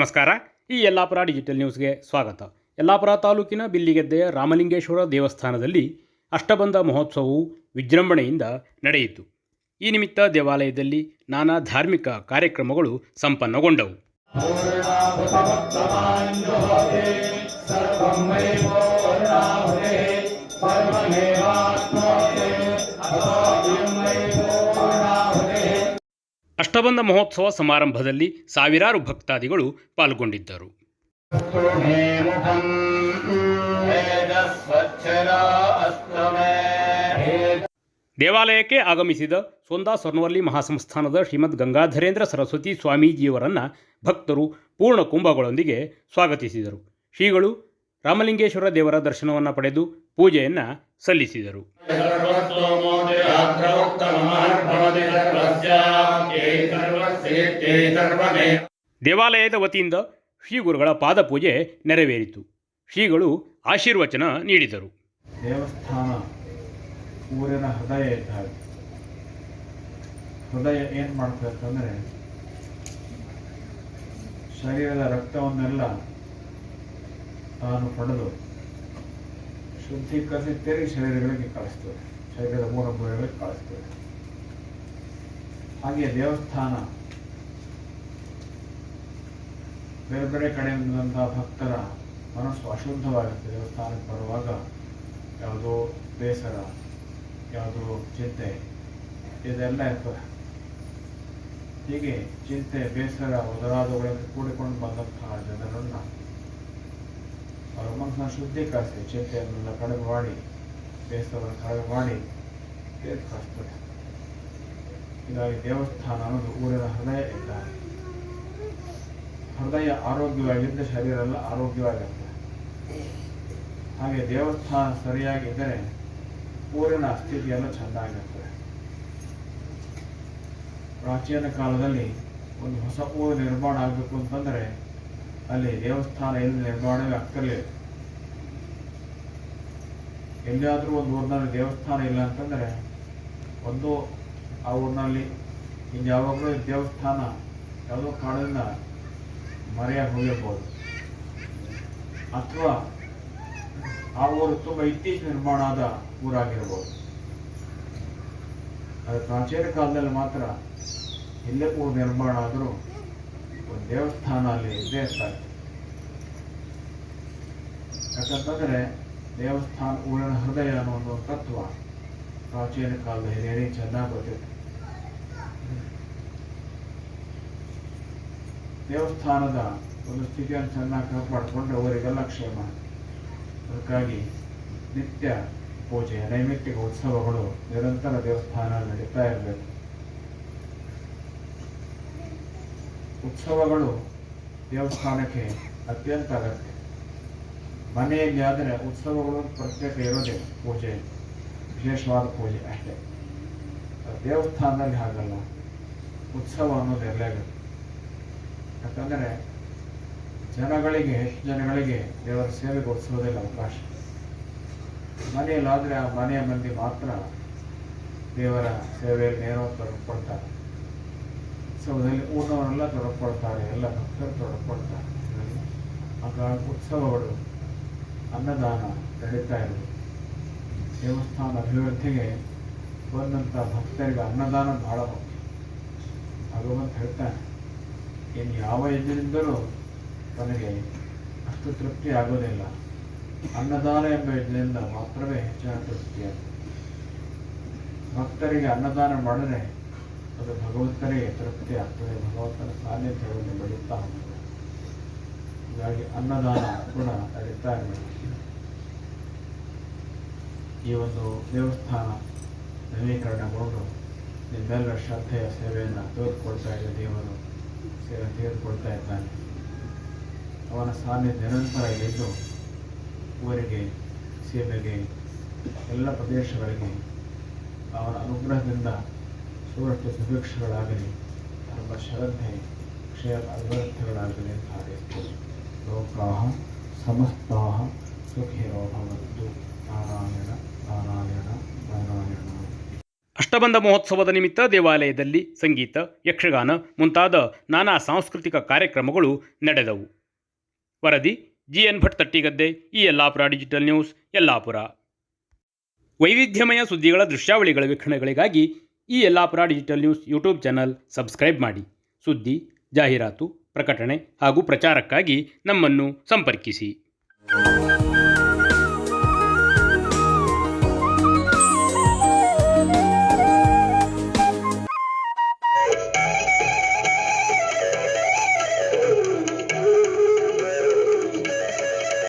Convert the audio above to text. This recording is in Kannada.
ನಮಸ್ಕಾರ. ಈ ಯಲ್ಲಾಪುರ ಡಿಜಿಟಲ್ ನ್ಯೂಸ್ಗೆ ಸ್ವಾಗತ. ಯಲ್ಲಾಪುರ ತಾಲೂಕಿನ ಬಿಲ್ಲಿಗೆದ್ದೆಯ ರಾಮಲಿಂಗೇಶ್ವರ ದೇವಸ್ಥಾನದಲ್ಲಿ ಅಷ್ಟಬಂಧ ಮಹೋತ್ಸವವು ವಿಜೃಂಭಣೆಯಿಂದ ನಡೆಯಿತು. ಈ ನಿಮಿತ್ತ ದೇವಾಲಯದಲ್ಲಿ ನಾನಾ ಧಾರ್ಮಿಕ ಕಾರ್ಯಕ್ರಮಗಳು ಸಂಪನ್ನಗೊಂಡವು. ಅಷ್ಟಬಂಧ ಮಹೋತ್ಸವ ಸಮಾರಂಭದಲ್ಲಿ ಸಾವಿರಾರು ಭಕ್ತಾದಿಗಳು ಪಾಲ್ಗೊಂಡಿದ್ದರು. ದೇವಾಲಯಕ್ಕೆ ಆಗಮಿಸಿದ ಸೊಂದಾ ಸ್ವರ್ಣವಲ್ಲಿ ಮಹಾಸಂಸ್ಥಾನದ ಶ್ರೀಮದ್ ಗಂಗಾಧರೇಂದ್ರ ಸರಸ್ವತಿ ಸ್ವಾಮೀಜಿಯವರನ್ನು ಭಕ್ತರು ಪೂರ್ಣ ಕುಂಭಗಳೊಂದಿಗೆ ಸ್ವಾಗತಿಸಿದರು. ಶ್ರೀಗಳು ರಾಮಲಿಂಗೇಶ್ವರ ದೇವರ ದರ್ಶನವನ್ನು ಪಡೆದು ಪೂಜೆಯನ್ನು ಸಲ್ಲಿಸಿದರು. ದೇವಾಲಯದ ವತಿಯಿಂದ ಶ್ರೀ ಗುರುಗಳ ಪಾದಪೂಜೆ ನೆರವೇರಿತು. ಶ್ರೀಗಳು ಆಶೀರ್ವಚನ ನೀಡಿದರು. ದೇವಸ್ಥಾನ ಊರಿನ ಹೃದಯ ಇದ್ದಾಗ ಹೃದಯ ಏನು ಮಾಡ್ಬೇಕಂದ್ರೆ ಶರೀರದ ರಕ್ತವನ್ನೆಲ್ಲ ತಾನು ಪಡೆದು ಶುದ್ಧೀಕರಿಸಿ ತೆರಿ ಶರೀರಗಳಿಗೆ ಕಳಿಸ್ತದೆ. ಶರೀರದ ಮೂಲ ಮೂಲೆಗಳಿಗೆ ಕಳಿಸ್ತದೆ. ಹಾಗೆ ದೇವಸ್ಥಾನ ಬೇರೆ ಬೇರೆ ಕಡೆಯಿಂದ ಭಕ್ತರ ಮನಸ್ಸು ಅಶುದ್ಧವಾಗುತ್ತೆ, ದೇವಸ್ಥಾನಕ್ಕೆ ಬರುವಾಗ ಯಾವುದೋ ಬೇಸರ, ಯಾವುದೋ ಚಿಂತೆ, ಇದೆಲ್ಲ ಇರ್ತದೆ. ಹೀಗೆ ಚಿಂತೆ, ಬೇಸರ ಮೊದಲಾದವುಗಳಿಂದ ಕೂಡಿಕೊಂಡು ಬಂದಂತಹ ಜನರನ್ನು ಅವರ ಶುದ್ಧಿ ಶುದ್ಧೀಕರಿಸಿ, ಚಿಂತೆಯನ್ನೆಲ್ಲ ಕಡಿಮೆ ಮಾಡಿ, ಬೇಸರವನ್ನು ಕಡಿಮೆ ಮಾಡಿ ಕಾಸ್ತದೆ ಹೀಗಾಗಿ ದೇವಸ್ಥಾನ ಅನ್ನೋದು ಊರಿನ ಹೃದಯ ಇದ್ದಾರೆ. ಹೃದಯ ಆರೋಗ್ಯವಾಗಿದ್ದರೆ ಶರೀರ ಎಲ್ಲ ಆರೋಗ್ಯವಾಗಿರುತ್ತೆ. ಹಾಗೆ ದೇವಸ್ಥಾನ ಸರಿಯಾಗಿದ್ದರೆ ಊರಿನ ಸ್ಥಿತಿಯೆಲ್ಲ ಚೆನ್ನಾಗಿರ್ತದೆ ಪ್ರಾಚೀನ ಕಾಲದಲ್ಲಿ ಒಂದು ಹೊಸ ಊರು ನಿರ್ಮಾಣ ಆಗಬೇಕು ಅಂತಂದರೆ ಅಲ್ಲಿ ದೇವಸ್ಥಾನ ಎಲ್ಲಿ ನಿರ್ಮಾಣವೇ ಆಗ್ತಿರಲಿಲ್ಲ. ಎಲ್ಲಿಯಾದರೂ ಒಂದು ಊರಿನಲ್ಲಿ ದೇವಸ್ಥಾನ ಇಲ್ಲ ಅಂತಂದರೆ ಒಂದು ಆ ಊರಿನಲ್ಲಿ ಇನ್ನು ಯಾವಾಗಲೂ ದೇವಸ್ಥಾನ ಯಾವುದೋ ಕಾರಣದಿಂದ ಮರೆಯಾಗಿ ಹೋಗಿರ್ಬೋದು. ಅಥವಾ ಆ ಊರು ತುಂಬ ಇತ್ತೀಚೆಗೆ ನಿರ್ಮಾಣ ಆದ ಊರಾಗಿರ್ಬೋದು. ಅದು ಪ್ರಾಚೀನ ಕಾಲದಲ್ಲಿ ಮಾತ್ರ ಎಲ್ಲ ಊರು ನಿರ್ಮಾಣ ಆದರೂ ಒಂದು ದೇವಸ್ಥಾನ ಅಲ್ಲಿ ಇದ್ದೇ ಇರ್ತಾರೆ. ಯಾಕಂತಂದ್ರೆ ದೇವಸ್ಥಾನ ಊರಿನ ಹೃದಯ ಅನ್ನೋ ಒಂದು ತತ್ವ ಪ್ರಾಚೀನ ಕಾಲದ ಹಿರಿಯರಿಗೆ ಚೆನ್ನಾಗಿ ಗೊತ್ತಿತ್ತು. ದೇವಸ್ಥಾನದ ಒಂದು ಸ್ಥಿತಿಯನ್ನು ಚೆನ್ನಾಗಿ ಕಾಪಾಡಿಕೊಂಡು ಅವರಿಗೆಲ್ಲ ಕ್ಷೇಮ. ಅದಕ್ಕಾಗಿ ನಿತ್ಯ ಪೂಜೆ, ನೈಮಿತ್ತಿಕ ಉತ್ಸವಗಳು ನಿರಂತರ ದೇವಸ್ಥಾನ ನಡೀತಾ ಇರಬೇಕು. ಉತ್ಸವಗಳು ದೇವಸ್ಥಾನಕ್ಕೆ ಅತ್ಯಂತ ಅಗತ್ಯ. ಮನೆಯಲ್ಲಿ ಆದರೆ ಉತ್ಸವಗಳು ಪ್ರತ್ಯೇಕ ಇರೋದೇ ಪೂಜೆ, ವಿಶೇಷವಾದ ಪೂಜೆ ಅಷ್ಟೇ. ದೇವಸ್ಥಾನದಲ್ಲಿ ಹಾಗಲ್ಲ. ಉತ್ಸವ ಅನ್ನೋದು ಇರಲೇಬೇಕು. ಯಾಕಂದರೆ ಜನಗಳಿಗೆ ಹೆಚ್ಚು ಜನಗಳಿಗೆ ದೇವರ ಸೇವೆ ಉತ್ಸವದಲ್ಲಿ ಅವಕಾಶ. ಮನೆಯಲ್ಲಾದರೆ ಆ ಮನೆಯ ಮಂದಿ ಮಾತ್ರ ದೇವರ ಸೇವೆಯಲ್ಲಿ ನೇರ ತೊಡಗಿಕೊಳ್ತಾರೆ. ಉತ್ಸವದಲ್ಲಿ ಊಟವನ್ನೆಲ್ಲ ತೊಡಕೊಳ್ತಾರೆ ಎಲ್ಲ ಭಕ್ತರು ತೊಡಗಿಕೊಳ್ತಾರೆ. ಆಗ ಉತ್ಸವಗಳು, ಅನ್ನದಾನ ನಡೀತಾ ಇರೋದು ದೇವಸ್ಥಾನ ಅಭಿವೃದ್ಧಿಗೆ ಬಂದಂಥ ಭಕ್ತರಿಗೆ ಅನ್ನದಾನ ಭಾಳ ಮುಖ್ಯ. ಭಗವಂತ ಹೇಳ್ತಾನೆ ಇನ್ನು ಯಾವ ಯಜ್ಞದಿಂದಲೂ ತನಗೆ ಅಷ್ಟು ತೃಪ್ತಿ ಆಗೋದಿಲ್ಲ. ಅನ್ನದಾನ ಎಂಬ ಯಜ್ಞದಿಂದ ಮಾತ್ರವೇ ಹೆಚ್ಚಿನ ತೃಪ್ತಿಯಾಗುತ್ತೆ ಭಕ್ತರಿಗೆ ಅನ್ನದಾನ ಮಾಡಿದರೆ ಅದು ಭಗವಂತನಿಗೆ ತೃಪ್ತಿ ಆಗ್ತದೆ, ಭಗವಂತನ ಸಾನ್ನಿಧ್ಯವನ್ನು ಬೆಳೀತಾ ಹೋಗ್ತದೆ. ಹೀಗಾಗಿ ಅನ್ನದಾನ ಕೂಡ ನಡೀತಾ ಇರಬೇಕು. ಈ ಒಂದು ದೇವಸ್ಥಾನ ನವೀಕರಣಗೊಂಡು ನಿಮ್ಮೆಲ್ಲರ ಶ್ರದ್ಧೆಯ ಸೇವೆಯನ್ನು ತೋರಿಕೊಳ್ತಾ ಇದೆ ದೇವರು ಸೇವೆ ತೆಗೆದುಕೊಳ್ತಾ ಇದ್ದಾನೆ. ಅವನ ಸಾನ್ನಿಧ್ಯ ನಿರಂತರ ಇದ್ದು ಊರಿಗೆ ಸೇವೆಗೆ ಎಲ್ಲ ಪ್ರದೇಶಗಳಿಗೆ ಅವನ ಅನುಗ್ರಹದಿಂದ ಸುರಷ್ಟು ಸುಭಿಕ್ಷಗಳಾಗಲಿ ಧರ್ಮ ಶ್ರದ್ಧೆ ಕ್ಷೇಮ ಅಭಿವೃದ್ಧಿಗಳಾಗಲಿ ಅಂತ ಹಾರೈಸ್ತೇವೆ ಲೋಕಾಹ, ಸಮಸ್ತಾಹ ಸುಖಿರೋ ಭವಂತು ನಾರಾಯಣ ಅಷ್ಟಬಂಧ ಮಹೋತ್ಸವದ ನಿಮಿತ್ತ ದೇವಾಲಯದಲ್ಲಿ ಸಂಗೀತ, ಯಕ್ಷಗಾನ ಮುಂತಾದ ನಾನಾ ಸಾಂಸ್ಕೃತಿಕ ಕಾರ್ಯಕ್ರಮಗಳು ನಡೆದವು. ವರದಿ ಜಿ ಎನ್ ಭಟ್ ತಟ್ಟಿಗದ್ದೆ ಈ ಯಲ್ಲಾಪುರ ಡಿಜಿಟಲ್ ನ್ಯೂಸ್, ಯಲ್ಲಾಪುರ. ವೈವಿಧ್ಯಮಯ ಸುದ್ದಿಗಳ ದೃಶ್ಯಾವಳಿಗಳ ವೀಕ್ಷಣೆಗಳಿಗಾಗಿ ಈ Yellapur digital news YouTube channel subscribe ಮಾಡಿ. ಸುದ್ದಿ, ಜಾಹೀರಾತು, ಪ್ರಕಟಣೆ ಹಾಗೂ ಪ್ರಚಾರಕ್ಕಾಗಿ ನಮ್ಮನ್ನು ಸಂಪರ್ಕಿಸಿ.